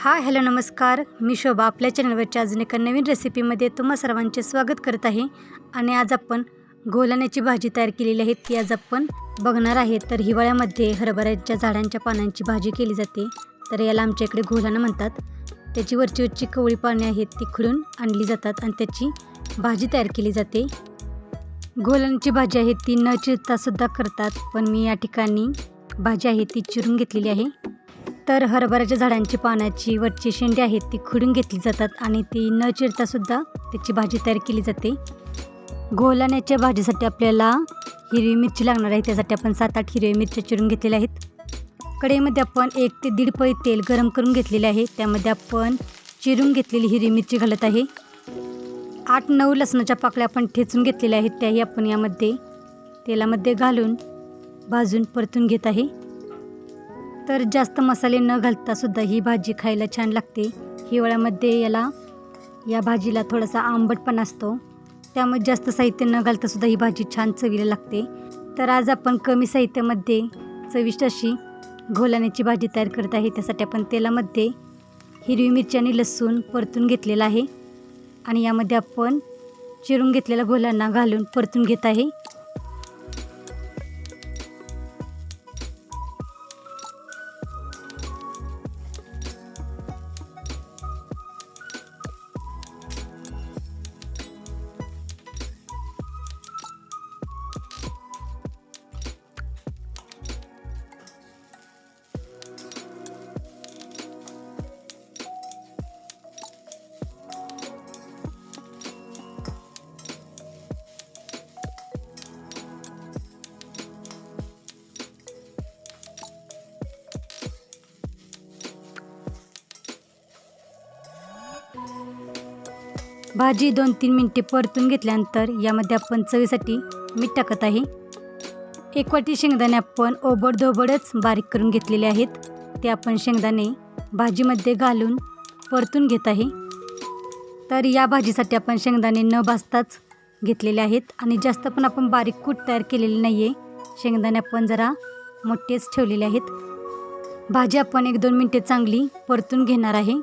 हा हॅलो नमस्कार. मी शोभा आपल्या चॅनलवरच्या अजून एका नवीन रेसिपीमध्ये तुम्हा सर्वांचे स्वागत करत आहे. आणि आज आपण घोलाण्याची भाजी तयार केलेली आहे. ती आज आपण बघणार आहे. तर हिवाळ्यामध्ये हरभऱ्याच्या झाडांच्या पानांची भाजी केली जाते. तर याला आमच्या इकडे घोलाणं म्हणतात. त्याची वरची वरची कवळी पाने आहेत ती खुडून आणली जातात आणि त्याची भाजी तयार केली जाते. घोलाण्याची भाजी आहे ती न चिरतासुद्धा करतात. पण मी या ठिकाणी भाजी आहे ती चिरून घेतलेली आहे. तर हरभऱ्याच्या झाडांची पानाची वरची शेंडी आहेत ती खुडून घेतली जातात आणि ती न चिरतासुद्धा त्याची भाजी तयार केली जाते. गोलाण्याच्या भाजीसाठी आपल्याला हिरवी मिरची लागणार आहे त्यासाठी आपण सात आठ हिरव्या मिरच्या चिरून घेतलेल्या आहेत. कढईमध्ये आपण एक ते दीड पळी तेल गरम करून घेतलेले आहे त्यामध्ये आपण चिरून घेतलेली हिरवी मिरची घालत आहे. आठ नऊ लसणाच्या पाकळ्या आपण ठेचून घेतलेल्या आहेत त्याही आपण यामध्ये तेलामध्ये घालून भाजून परतून घेत आहे. तर जास्त मसाले न घालतासुद्धा ही भाजी खायला छान लागते. हिवाळ्यामध्ये याला या भाजीला थोडासा आंबटपण असतो. त्यामुळे जास्त साहित्य न घालतासुद्धा ही भाजी छान चवीला लागते. तर आज आपण कमी साहित्यामध्ये चविष्ट अशी घोलाण्याची भाजी तयार करत आहे. त्यासाठी आपण तेलामध्ये हिरवी मिरची आणि लसूण परतून घेतलेला आहे. आणि यामध्ये आपण चिरून घेतलेल्या घोलांना घालून परतून घेत आहे. भाजी दोन तीन मिनटे परतून घेतल्यानंतर यामध्ये आपण चवीसाठी मीठ टाकत आहे. एक वाटी शेंगदाणे आपण ओबडधोबडच बारीक करून घेतलेले आहेत. ते आपण शेंगदाणे भाजीमध्ये घालून परतून घेत आहे. तर या भाजीसाठी आपण शेंगदाणे न भाजताच घेतलेले आहेत आणि जास्त पण आपण बारीक कूट तयार केलेली नाही आहे शेंगदाणे आपण जरा मोठेच ठेवलेले आहेत. भाजी आपण एक दोन मिनटे चांगली परतून घेणार आहे.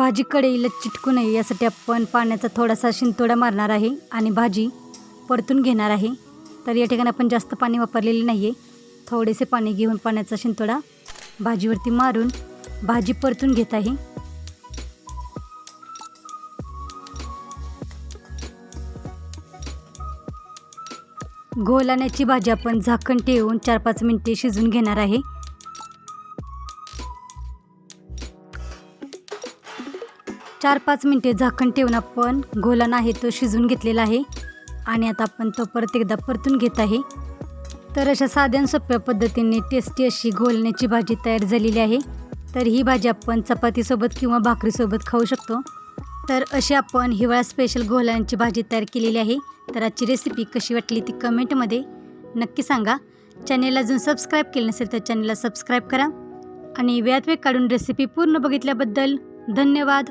भाजी कढईला चिटकू नये यासाठी आपण पाण्याचा थोडासा शिंतोडा मारणार आहे आणि भाजी परतून घेणार आहे. तर या ठिकाणी आपण जास्त पाणी वापरलेले नाही आहे थोडेसे पाणी घेऊन पाण्याचा शिंतोडा भाजीवरती मारून भाजी परतून घेत आहे. गोलाण्याची भाजी आपण झाकण ठेवून चार पाच मिनटे शिजून घेणार आहे. चार पाच मिनटे झाकण ठेवून आपण गोला नाही तो शिजवून घेतलेला आहे. आणि आता आपण तो परत एकदा परतून घेत आहे. तर अशा साध्या सोप्या पद्धतीने टेस्टी अशी घोलण्याची भाजी तयार झालेली आहे. तर ही भाजी आपण चपातीसोबत किंवा भाकरीसोबत खाऊ शकतो. तर अशी आपण हिवाळा स्पेशल घोलांची भाजी तयार केलेली आहे. तर आजची रेसिपी कशी वाटली ती कमेंटमध्ये नक्की सांगा. चॅनेल अजून सबस्क्राईब केलं नसेल तर चॅनेलला सबस्क्राईब करा. आणि वेळात वेळ काढून रेसिपी पूर्ण बघितल्याबद्दल धन्यवाद.